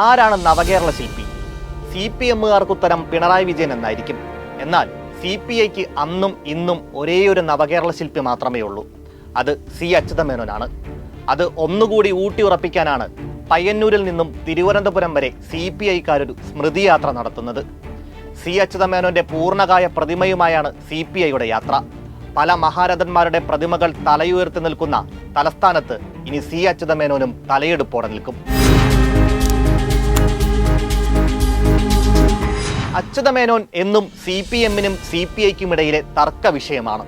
ആരാണ് നവകേരള ശില്പി C P എമ്മുകാർക്ക് ഉത്തരം പിണറായി വിജയൻ എന്നായിരിക്കും. എന്നാൽ സി പി ഐക്ക് അന്നും ഇന്നും ഒരേ ഒരു നവകേരള ശില്പി മാത്രമേ ഉള്ളൂ. അത് സി അച്യുതമേനോനാണ്. അത് ഒന്നുകൂടി ഊട്ടി ഉറപ്പിക്കാനാണ് പയ്യന്നൂരിൽ നിന്നും തിരുവനന്തപുരം വരെ സി പി ഐക്കാരൊരു സ്മൃതിയാത്ര നടത്തുന്നത്. സി അച്യുതമേനോന്റെ പൂർണകായ പ്രതിമയുമായാണ് സി പി ഐയുടെ യാത്ര. പല മഹാരഥന്മാരുടെ പ്രതിമകൾ തലയുയർത്തി നിൽക്കുന്ന തലസ്ഥാനത്ത് ഇനി സി അച്യുതമേനോനും തലയെടുപ്പോടെ നിൽക്കും. അച്യുതമേനോൻ എന്നും സി പി എമ്മിനും സി പി ഐക്കുമിടയിലെ തർക്ക വിഷയമാണ്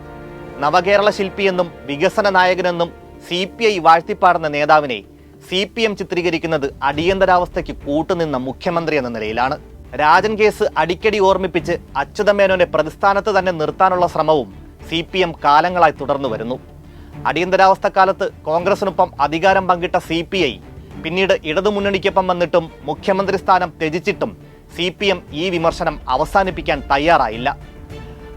നവകേരള ശില്പിയെന്നും വികസന നായകനെന്നും സി പി ഐ വാഴ്ത്തിപ്പാടുന്ന നേതാവിനെ സി പി എം ചിത്രീകരിക്കുന്നത് അടിയന്തരാവസ്ഥയ്ക്ക് കൂട്ടുനിന്ന മുഖ്യമന്ത്രി എന്ന നിലയിലാണ്. രാജൻ കേസ് അടിക്കടി ഓർമ്മിപ്പിച്ച് അച്യുതമേനോനെ പ്രതിസ്ഥാനത്ത് തന്നെ നിർത്താനുള്ള ശ്രമവും സി പി എം കാലങ്ങളായി തുടർന്നു വരുന്നു. അടിയന്തരാവസ്ഥ കാലത്ത് കോൺഗ്രസിനൊപ്പം അധികാരം പങ്കിട്ട സി പി ഐ പിന്നീട് ഇടതുമുന്നണിക്കൊപ്പം വന്നിട്ടും മുഖ്യമന്ത്രി സ്ഥാനം ത്യജിച്ചിട്ടും സി പി എം ഈ വിമർശനം അവസാനിപ്പിക്കാൻ തയ്യാറായില്ല.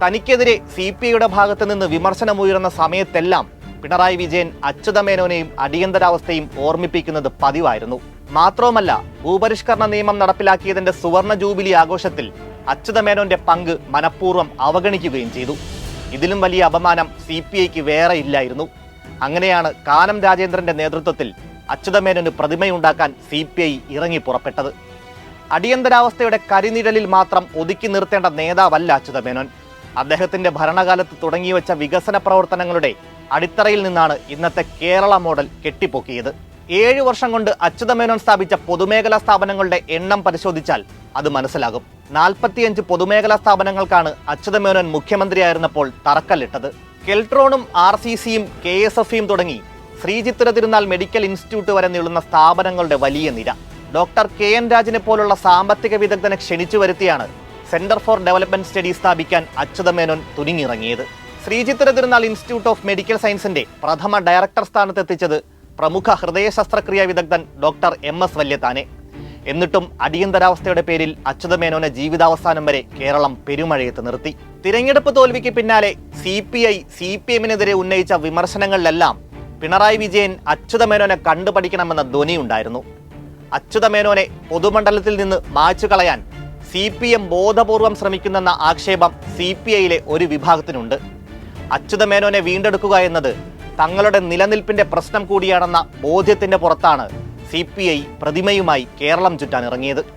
തനിക്കെതിരെ സി പി ഐയുടെ ഭാഗത്ത് നിന്ന് വിമർശനമുയർന്ന സമയത്തെല്ലാം പിണറായി വിജയൻ അച്യുതമേനോനെയും അടിയന്തരാവസ്ഥയും ഓർമ്മിപ്പിക്കുന്നത് പതിവായിരുന്നു. മാത്രവുമല്ല ഭൂപരിഷ്കരണ നിയമം നടപ്പിലാക്കിയതിന്റെ സുവർണ ജൂബിലി ആഘോഷത്തിൽ അച്യുതമേനോന്റെ പങ്ക് മനഃപൂർവം അവഗണിക്കുകയും ചെയ്തു. ഇതിലും വലിയ അപമാനം സി പി ഐക്ക് വേറെ ഇല്ലായിരുന്നു. അങ്ങനെയാണ് കാനം രാജേന്ദ്രന്റെ നേതൃത്വത്തിൽ അച്യുതമേനോന് പ്രതിമയുണ്ടാക്കാൻ സി പി ഐ ഇറങ്ങി പുറപ്പെട്ടത്. അടിയന്തരാവസ്ഥയുടെ കരിനിഴലിൽ മാത്രം ഒതുക്കി നിർത്തേണ്ട നേതാവല്ല അച്യുതമേനോൻ അദ്ദേഹത്തിന്റെ ഭരണകാലത്ത് തുടങ്ങിവെച്ച വികസന പ്രവർത്തനങ്ങളുടെ അടിത്തറയിൽ നിന്നാണ് ഇന്നത്തെ കേരള മോഡൽ കെട്ടിപ്പൊക്കിയത്. ഏഴു വർഷം കൊണ്ട് അച്യുതമേനോൻ സ്ഥാപിച്ച പൊതുമേഖലാ സ്ഥാപനങ്ങളുടെ എണ്ണം പരിശോധിച്ചാൽ അത് മനസ്സിലാകും. നാൽപ്പത്തിയഞ്ച് പൊതുമേഖലാ സ്ഥാപനങ്ങൾക്കാണ് അച്യുതമേനോൻ മുഖ്യമന്ത്രിയായിരുന്നപ്പോൾ തറക്കല്ലിട്ടത്. കെൽട്രോണും ആർ സി സിയും കെ എസ് എഫ് തുടങ്ങി ശ്രീചിത്തിര തിരുനാൾ മെഡിക്കൽ ഇൻസ്റ്റിറ്റ്യൂട്ട് വരെ നീളുന്ന സ്ഥാപനങ്ങളുടെ വലിയ നിര. ഡോക്ടർ കെ എൻ രാജിനെ പോലുള്ള സാമ്പത്തിക വിദഗ്ധനെ ക്ഷണിച്ചു വരുത്തിയാണ് സെന്റർ ഫോർ ഡെവലപ്മെന്റ് സ്റ്റഡി സ്ഥാപിക്കാൻ അച്യുതമേനോൻ തുനിങ്ങിറങ്ങിയത് ശ്രീചിത്ര തിരുനാൾ ഇൻസ്റ്റിറ്റ്യൂട്ട് ഓഫ് മെഡിക്കൽ സയൻസിന്റെ പ്രഥമ ഡയറക്ടർ സ്ഥാനത്തെത്തിച്ചത് പ്രമുഖ ഹൃദയ ശസ്ത്രക്രിയാ വിദഗ്ധൻ ഡോക്ടർ എം എസ് വല്യത്താനെ. എന്നിട്ടും അടിയന്തരാവസ്ഥയുടെ പേരിൽ അച്യുതമേനോനെ ജീവിതാവസാനം വരെ കേരളം പെരുമഴയത്ത് നിർത്തി. തിരഞ്ഞെടുപ്പ് തോൽവിക്ക് പിന്നാലെ C P I C P എമ്മിനെതിരെ ഉന്നയിച്ച വിമർശനങ്ങളിലെല്ലാം പിണറായി വിജയൻ അച്യുതമേനോനെ കണ്ടുപഠിക്കണമെന്ന ധ്വനിയുണ്ടായിരുന്നു. അച്യുതമേനോനെ പൊതുമണ്ഡലത്തിൽ നിന്ന് മായ്ച്ചു കളയാൻ സി പി എം ബോധപൂർവം ശ്രമിക്കുന്നെന്ന ആക്ഷേപം സി പി ഐയിലെ ഒരു വിഭാഗത്തിനുണ്ട്. അച്യുതമേനോനെ വീണ്ടെടുക്കുക എന്നത് തങ്ങളുടെ നിലനിൽപ്പിന്റെ പ്രശ്നം കൂടിയാണെന്ന ബോധ്യത്തിന്റെ പുറത്താണ് സി പി ഐ പ്രതിമയുമായി കേരളം ചുറ്റാൻ ഇറങ്ങിയത്